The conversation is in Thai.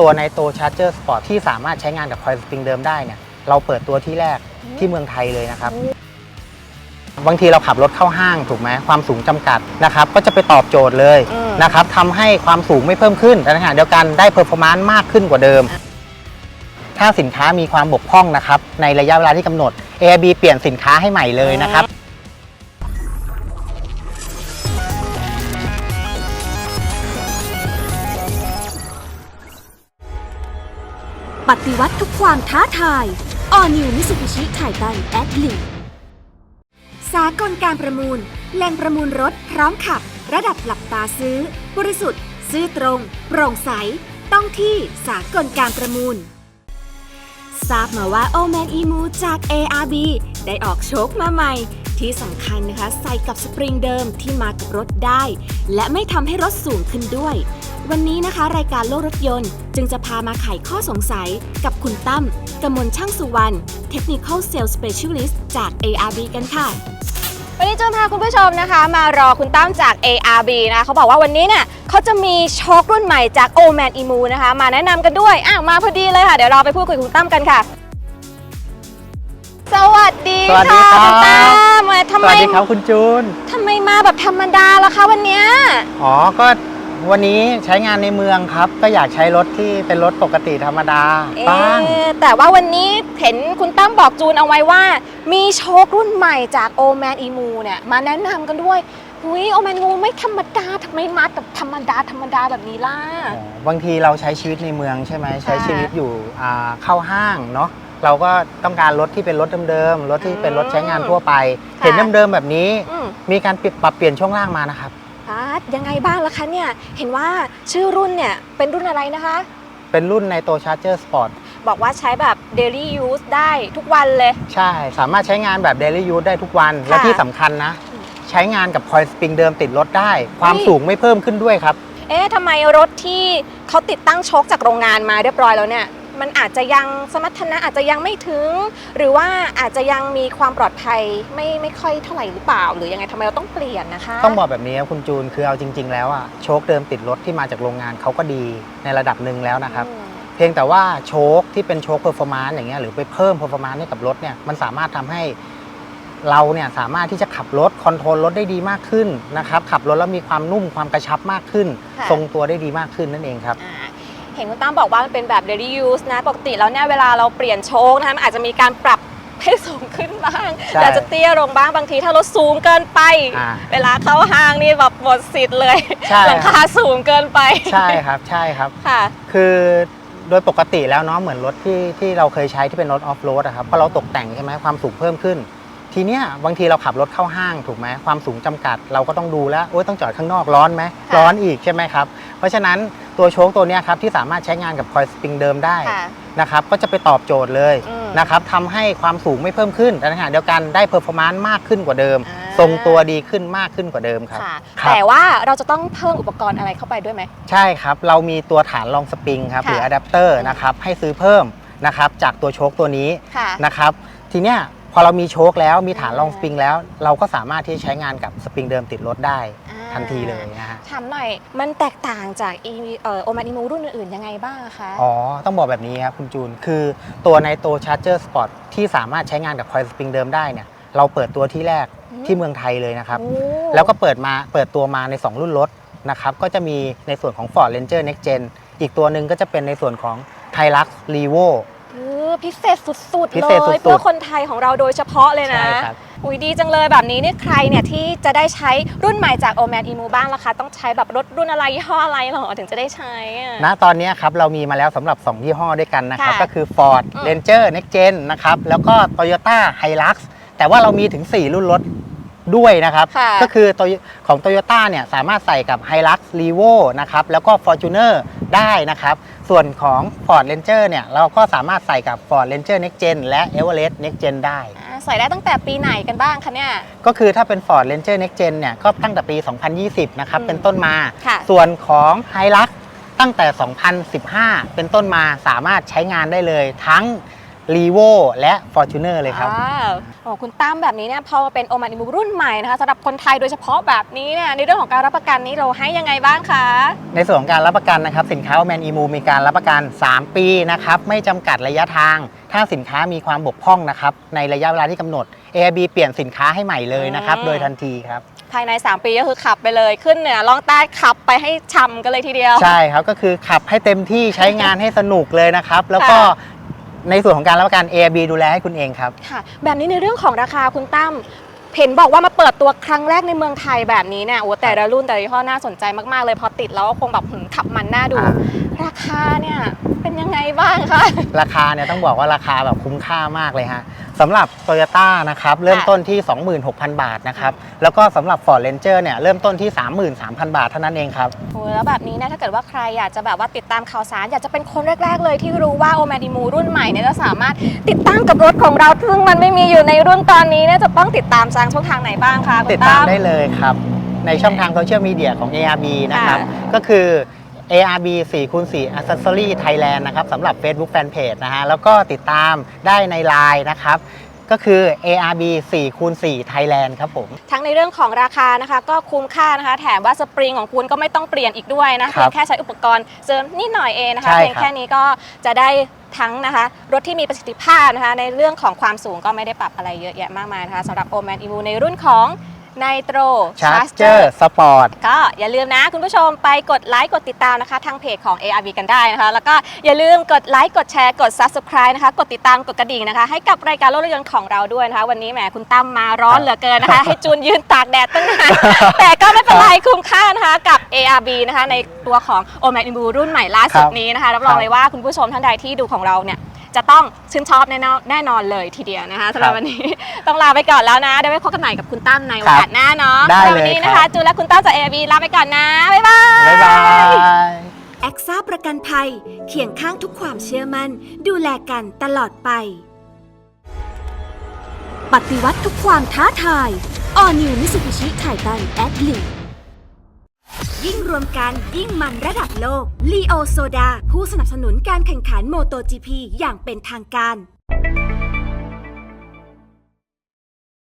ตัวในโตชาร์เจอร์สปอร์ตที่สามารถใช้งานกับคอยสปริงเดิมได้เนี่ยเราเปิดตัวที่แรกที่เมืองไทยเลยนะครับ บางทีเราขับรถเข้าห้างถูกไหมความสูงจำกัดนะครับ ก็จะไปตอบโจทย์เลยอืมนะครับทำให้ความสูงไม่เพิ่มขึ้นแต่ในขณะเดียวกันได้เพอร์ฟอร์มานซ์มากขึ้นกว่าเดิม ถ้าสินค้ามีความบกพร่องนะครับในระยะเวลาที่กำหนด AIB เปลี่ยนสินค้าให้ใหม่เลยนะครับ ปฏิวัติทุกความท้าทาย All New Mitsubishi Titan a d l i สากลการประมูล แหล่งประมูลรถพร้อมขับ ระดับหลับตาซื้อ บริสุทธิ์ ซื้อตรง โปร่งใส ต้องที่สากลการประมูล ทราบมาว่า o m a n e m o จาก ARB ได้ออกโชคมาใหม่ ที่สำคัญนะคะ ใส่กับสปริงเดิมที่มากับรถได้ และไม่ทำให้รถสูงขึ้นด้วย วันนี้นะคะ รายการโลกรถยนต์ จึงจะพามาไขข้อสงสัยกับคุณตั้มกมลช่างสุวรรณ Technical Sales Specialist จาก ARB กันค่ะ วันนี้จูนพาคุณผู้ชมนะคะ มารอคุณตั้มจาก ARB นะเขาบอกว่าวันนี้เนี่ยเขาจะมีโชครุ่นใหม่จาก o m a n e m o นะคะ มาแนะนำกันด้วย อ้าวมาพอดีเลยค่ะ เดี๋ยวเราไปพูดคุยกับคุณตั้มกันค่ะ สวัสดีสวัสดีค่ะครับ คุณตั้มมาทำสไมวัสดีครับคุณจูน ทำไมมาแบบธรรมดาล่ะคะวันเนี้ย อ๋อ ก็ วันนี้ใช้งานในเมืองครับ ก็อยากใช้รถที่เป็นรถปกติธรรมดาบ้าง เอ๊ะแต่ว่าวันนี้เห็นคุณตั้มบอกจูนเอาไว้ว่า มีโชครุ่นใหม่จาก o m a n e m o เนี่ยมาแนะนำกันด้วยหุยโอแมนงูไม่ธรรมดาทำไมมาแบบธรรมดาธรรมดาแบบนี้ล่ะอ๋อบางทีเราใช้ชีวิตในเมืองใช่ไหมใช้ค่ะชีวิตอยู่อ่าเข้าห้างเนาะเราก็ต้องการรถที่เป็นรถเดิมๆรถที่เป็นรถใช้งานทั่วไปค่ะเห็นเดิมๆแบบนี้ อืม มีการปรับปรับเปลี่ยนช่วงล่างมานะครับ อาร์ตยังไงบ้างล่ะคะเนี่ย เห็นว่าชื่อรุ่นเนี่ยเป็นรุ่นอะไรนะคะ เป็นรุ่นในตัว Charger Sport บอกว่าใช้แบบ daily use ได้ทุกวันเลย ใช่ สามารถใช้งานแบบ daily use ได้ทุกวัน และที่สำคัญนะอืมใช้งานกับคอยสปริงเดิมติดรถได้ ความเฮ้ยสูงไม่เพิ่มขึ้นด้วยครับ เอ๊ะทำไมรถที่เขาติดตั้งโชคจากโรงงานมาเรียบร้อยแล้วเนี่ย มันอาจจะยังสมรรถนะอาจจะยังไม่ถึง หรือว่าอาจจะยังมีความปลอดภัยไม่ไม่ค่อยเท่าไหร่หรือเปล่า หรือยังไงทำไมเราต้องเปลี่ยนนะคะ ต้องบอกแบบนี้ครับคุณจูนคือเอาจริง ๆ แล้วอะโชคเดิมติดรถที่มาจากโรงงานเขาก็ดีในระดับหนึ่งแล้วนะครับ อืมเพียงแต่ว่าโชคที่เป็นโชคเพอร์ฟอร์มานซ์อย่างเงี้ยหรือไปเพิ่มเพอร์ฟอร์มานซ์ให้กับรถเนี่ยมันสามารถทำให้เราเนี่ยสามารถที่จะขับรถคอนโทรลรถได้ดีมากขึ้นนะครับขับรถแล้วมีความนุ่มความกระชับมากขึ้น ค่ะ ทรงตัวได้ดีมากขึ้นนั่นเองครับ อ่า เห็นคุณตั้มบอกว่ามันเป็นแบบ daily use นะ ปกติแล้วเนี่ยเวลาเราเปลี่ยนโชคนะคะมันอาจจะมีการปรับให้สูงขึ้นบ้างใช่แต่จะเตี้ยลงบ้างบางทีถ้ารถสูงเกินไป อ่าเวลาเข้าห้างนี่แบบหมดสิทธิ์เลยใช่ หลังคาสูงเกินไปใช่ครับใช่ครับ ค่ะ คือโดยปกติแล้วเนาะเหมือนรถที่ที่เราเคยใช้ที่เป็นรถออฟโรดอะครับพอเราตกแต่งใช่ไหมความสูงเพิ่มขึ้น ทีเนี้ยบางทีเราขับรถเข้าห้างถูกไหมความสูงจำกัดเราก็ต้องดูแล้วโอ้ยต้องจอดข้างนอกร้อนไหมค่ะร้อนอีกใช่ไหมครับ เพราะฉะนั้นตัวโชคตัวเนี้ยครับที่สามารถใช้งานกับคอยสปริงเดิมได้ค่ะนะครับก็จะไปตอบโจทย์เลยอืมนะครับทำให้ความสูงไม่เพิ่มขึ้นแต่ในขณะเดียวกันได้เพอร์ฟอร์มานซ์มากขึ้นกว่าเดิมอ่าทรงตัวดีขึ้นมากขึ้นกว่าเดิมครับค่ะครับ แต่ว่าเราจะต้องเพิ่มอุปกรณ์อะไรเข้าไปด้วยไหม ใช่ครับ เรามีตัวฐานรองสปริงครับค่ะหรืออะแดปเตอร์นะครับให้ซื้อเพิ่มนะครับจากตัวโชคตัวนี้ค่ะนะครับทีเนี้ย พอเรามีโชคแล้วมีฐานอืมรองสปริงแล้ว เราก็สามารถที่จะใช้งานกับสปริงเดิมติดรถได้อ่าทันทีเลยนะฮะถามหน่อยมันแตกต่างจากอีเอ่อโอมานิมูรุ่นอื่นๆยังไงบ้างอะคะ อ๋อ ต้องบอกแบบนี้ครับคุณจูน คือตัวในตัว Charger Sport ที่สามารถใช้งานกับคอยสปริงเดิมได้เนี่ยเราเปิดตัวที่แรกอืมที่เมืองไทยเลยนะครับโอ้แล้วก็เปิดมาเปิดตัวมาใน 2 รุ่นรถนะครับก็จะมีในส่วนของ Ford Ranger Next Gen อีกตัวหนึ่งก็จะเป็นในส่วนของ Hilux Revo เอ อพิเศษสุดๆพิเลเศษสุยดๆเพื่อคนไทยของเราโดยเฉพาะเลยนะ ใช่ครับ อุ้ยดีจังเลยแบบนี้เนี่ยใครเนี่ยที่จะได้ใช้รุ่นใหม่จาก o m a n e m o บ้างล่ะคะ ต้องใช้แบบรถรุ่นอะไรยี่ห้ออะไรหรอถึงจะได้ใช้อะ ณตอนนี้ครับเรามีมาแล้วสำหรับ 2 ยี่ห้อด้วยกันนะครับ ค่ะก็คือ Ford อืม Ranger Next Gen นะครับ แล้วก็ Toyota Hilux แต่ว่าเรามีถึง 4 รุ่นรถ ด้วยนะครับ ค่ะก็คือตัวของ Toyota เนี่ยสามารถใส่กับ Hilux Revo นะครับแล้วก็ Fortuner ได้นะครับ ส่วนของ Ford Ranger เนี่ยเราก็สามารถใส่กับ Ford Ranger Next Gen และ Everest Next Gen ได้ อ่าใส่ได้ตั้งแต่ปีไหนกันบ้างคะเนี่ย ก็คือถ้าเป็น Ford Ranger Next Gen เนี่ยก็ตั้งแต่ปี 2020 นะครับ อืมเป็นต้นมา ค่ะ ส่วนของ Hilux ตั้งแต่ 2015 เป็นต้นมาสามารถใช้งานได้เลยทั้ง r e v o และ Fortuner เลยครับว้าวโอ้คุณตั้มแบบนี้เนี่ยพอมาเป็นโอมันอิมูรุ่นใหม่นะคะสำหรับคนไทยโดยเฉพาะแบบนี้เนี่ยในเรื่องของการรับประกันนี้เราให้ยังไงบ้างคะ ในส่วนของการรับประกันนะครับสินค้าแมนอีมูมีการรับประกัน 3 ปีนะครับไม่จำกัดระยะทาง ถ้าสินค้ามีความบกพร่องนะครับในระยะเวลาที่กำหนด AIB เปลี่ยนสินค้าให้ใหม่เลยนะครับอืม โดยทันทีครับ ภายใน 3 ปีก็คือขับไปเลยขึ้นเหนือล่องใต้ขับไปให้ช่ำกันเลยทีเดียว ใช่ครับก็คือขับให้เต็มที่ใช้งานให้สนุกเลยนะครับ แล้วก็ค่ะ ในส่วนของการรับประกัน AIB ดูแลให้คุณเองครับ ค่ะ แบบนี้ในเรื่องของราคาคุณตั้มเห็นบอกว่ามาเปิดตัวครั้งแรกในเมืองไทยแบบนี้เนี่ยโอ้แต่ละรุ่นแต่ละยี่ห้อน่าสนใจมากๆเลยพอติดแล้วก็คงแบบหืมขับมันน่าดู อ่า ราคาเนี่ยเป็นยังไงบ้างคะ ราคาเนี่ยต้องบอกว่าราคาแบบคุ้มค่ามากเลยฮะสำหรับ Toyota นะครับเริ่มต้นที่ 26,000 บาทนะครับแล้วก็สำหรับ Ford Ranger เนี่ยเริ่มต้นที่ 33,000 บาทเท่านั้นเองครับโอ้แล้วแบบนี้นะถ้าเกิดว่าใครอยากจะแบบว่าติดตามข่าวสาร อยากจะเป็นคนแรก ๆ เลยที่รู้ว่าโอมาดิมูรุ่นใหม่เนี่ยจะสามารถติดตั้งกับรถของเรา ซึ่งมันไม่มีอยู่ในรุ่นตอนนี้เนี่ยจะต้องติดตามทางช่องทางไหนบ้างคะคุณติดตามมได้เลยครับในช่องทางโซเชียลมีเดียของ ARB นะครับค่ะก็คือ ARB 4คูณ4 Accessory Thailand นะครับสำหรับ Facebook Fanpage นะฮะแล้วก็ติดตามได้ใน Line นะครับก็คือ ARB 4คูณ4 Thailand ครับผม ทั้งในเรื่องของราคานะคะ ก็คุ้มค่านะคะ แถมว่าสปริงของคุณก็ไม่ต้องเปลี่ยนอีกด้วยนะครัเพีบยงแค่ใช้อุปกรณ์เสริมนิดหน่อยเองนะคะ ใช่เพียงครับแค่นี้ก็จะได้ทั้งนะคะ รถที่มีประสิทธิภาพนะคะ ในเรื่องของความสูงก็ไม่ได้ปรับอะไรเยอะแยะมากมายนะคะสำหรับ o m a n e v o ในรุ่นของ Nitro Charger Sport ก็อย่าลืมนะคุณผู้ชมไปกดไลค์กดติดตามนะคะ ทางเพจของ ARV กันได้นะคะ แล้วก็อย่าลืมกดไลค์กดแชร์กด Subscribe นะคะ กดติดตามกดกระดิ่งนะคะ ให้กับรายการรถยนต์ของเราด้วยนะคะ วันนี้แหมคุณตั้มมาร้อนเหลือเกินนะคะ ให้จูนยืนตากแดดตั้งนานแต่ก็ไม่เป็นไรคุ้มค่านะคะกับ ARB นะคะในตัวของ o m a n i b u รุ่นใหม่ล่าสุดนี้นะคะรับรองเลยว่าคุณผู้ชมท่านใดที่ดูของเราเนี่ย จะต้องชื่นชอบแน่นอนแน่นอนเลยทีเดียวนะคะสำหรับวันนี้ต้องลาไปก่อนแล้วนะเดี๋ยวไว้พบกันใหม่กับคุณตั้มในโอกาสหน้าเนาะได้สำหรับวันเลยนี้ครับนะคะจูนและคุณตั้มจาก ARB ลาไปก่อนนะบ๊ายบายบ๊ายบายแอคซ่าประกันภัยเคียงข้างทุกความเชื่อมัน่น ดูแลกันตลอดไป ปฏิวัติทุกความท้าทาย All New Mitsubishi Titan a d l i ยิ่งรวมกันยิ่งมันระดับโลก l ีโอโซดา ผู้สนับสนุนการแข่งขัน MotoGP อย่างเป็นทางการ